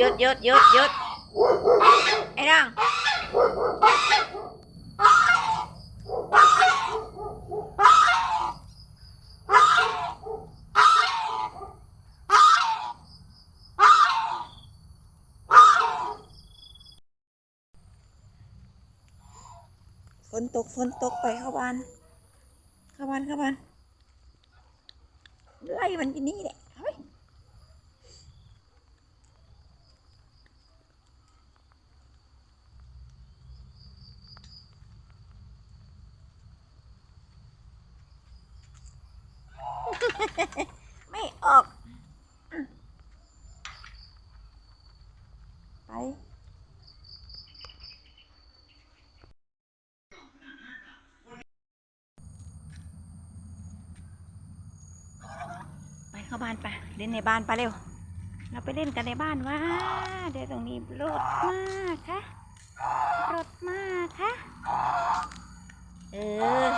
หยุดหยุดหยุดหยุดไอ้ดังฝนตกฝนตกไปเข้าบ้าน เข้าบ้านเข้าบ้านไล่มันที่นี่แหละเฮ้ย ไม่ออก ไป ไปเข้าบ้านไป เล่นในบ้านไปเร็ว เราไปเล่นกันในบ้านว่าเดี๋ยวตรงนี้รถมากค่ะรถมากค่ะเออ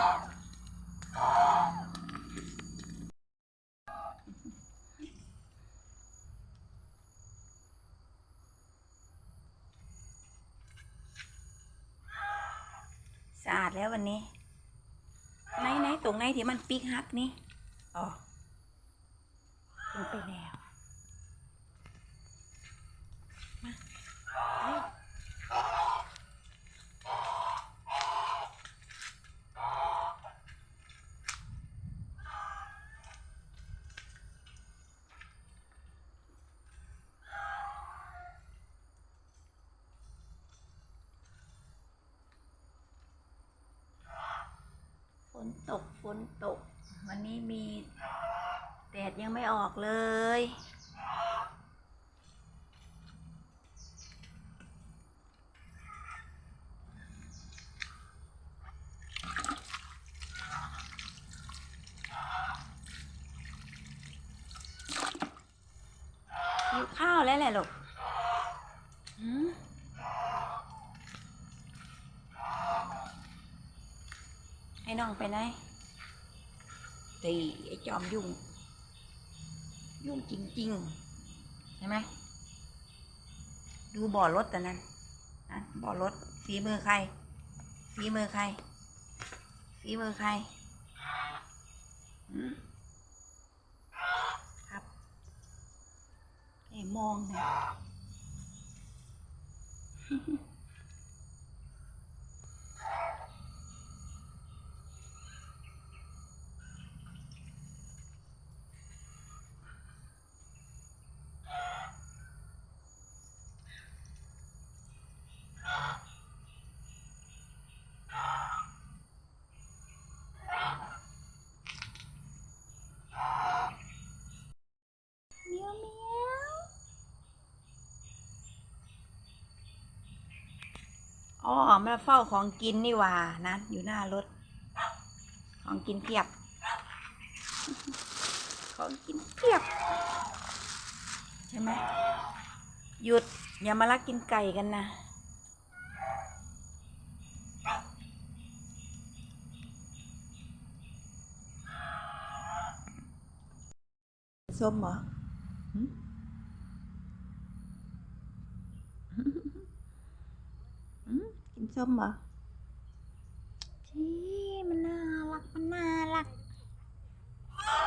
สะอาด แล้ววันนี้ไหนไหนตรงไหนที่มันปีกฮักนี่อ๋อลงไปแล้ว นตกฝนตก วันนี้มีแดดยังไม่ออกเลย หิวข้าวแล้วแหละลูกหืม ให้น้องไปไหนตีไอ้จอมยุ่ง ยุ่งจริงๆ ใช่ไหม ดูบ่อรถแต่นั้นนะบ่อรถฝีมือใครฝีมือใครฝีมือใครหืมครับไอ้มองเนะ เมียวเมียว อ๋อมาเฝ้าของกินนี่ว่านะอยู่หน้ารถ ของกินเพียบ ของกินเพียบ ใช่ไหมหยุดอย่ามาลักกินไก่กันนะส้มเหรอหึหึ กินส้มเหรอที่มันน่ารัก มันน่ารัก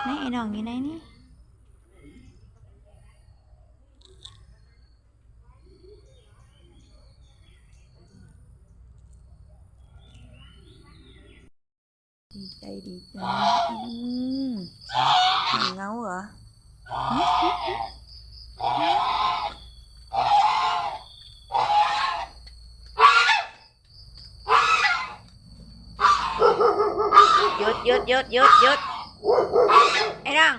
ไหนไอ้น้องอยู่ไหนนี่ดีใจดีใจอืมเหงาเหรอ หยุดหยุดหยุดไอ้ร่าง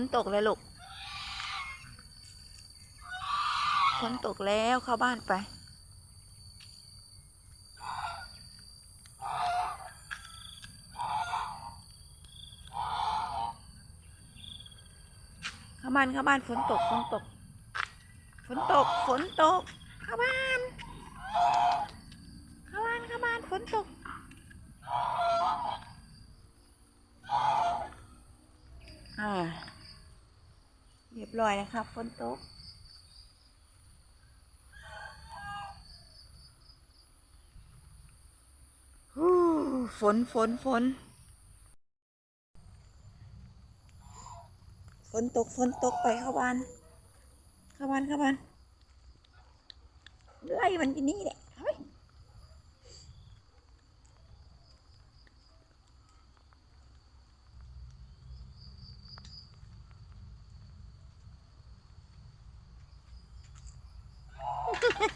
นตกเลยลูกฝนตกแล้วเข้าบ้านไป เข้าบ้านเข้าบ้านฝนตกฝนตก ฝนตกฝนตกเข้าบ้าน เข้าบ้านเข้าบ้านฝนตก อ่า เร้อยนะครับฝนตกฮู้ฝนฝนฝนฝนตกฝนตกไปเข้าบ้าน เข้าบ้านเข้าบ้านไล่มันที่นี่แหละ